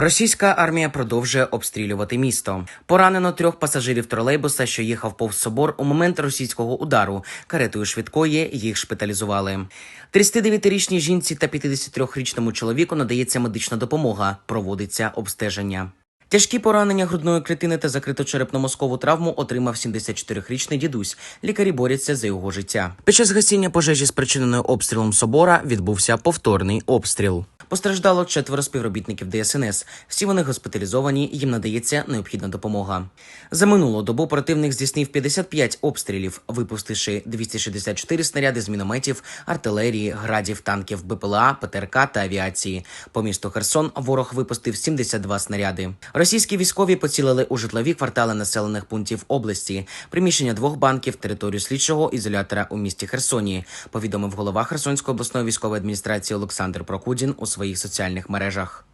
Російська армія продовжує обстрілювати місто. Поранено трьох пасажирів тролейбуса, що їхав повз собор у момент російського удару. Каретою швидкої їх шпиталізували. 39-річній жінці та 53-річному чоловіку надається медична допомога. Проводиться обстеження. Тяжкі поранення грудної клітини та закриту черепно-мозкову травму отримав 74-річний дідусь. Лікарі борються за його життя. Під час гасіння пожежі, спричиненої обстрілом собора, відбувся повторний обстріл. Постраждало четверо співробітників ДСНС. Всі вони госпіталізовані, їм надається необхідна допомога. За минулу добу противник здійснив 55 обстрілів, випустивши 264 снаряди з мінометів, артилерії, градів, танків, БПЛА, ПТРК та авіації. По місту Херсон ворог випустив 72 снаряди. Російські військові поцілили у житлові квартали населених пунктів області, приміщення двох банків, територію слідчого ізолятора у місті Херсоні. Повідомив голова Херсонської обласної військової адміністрації Олександр Прокудін у своїх соціальних мережах.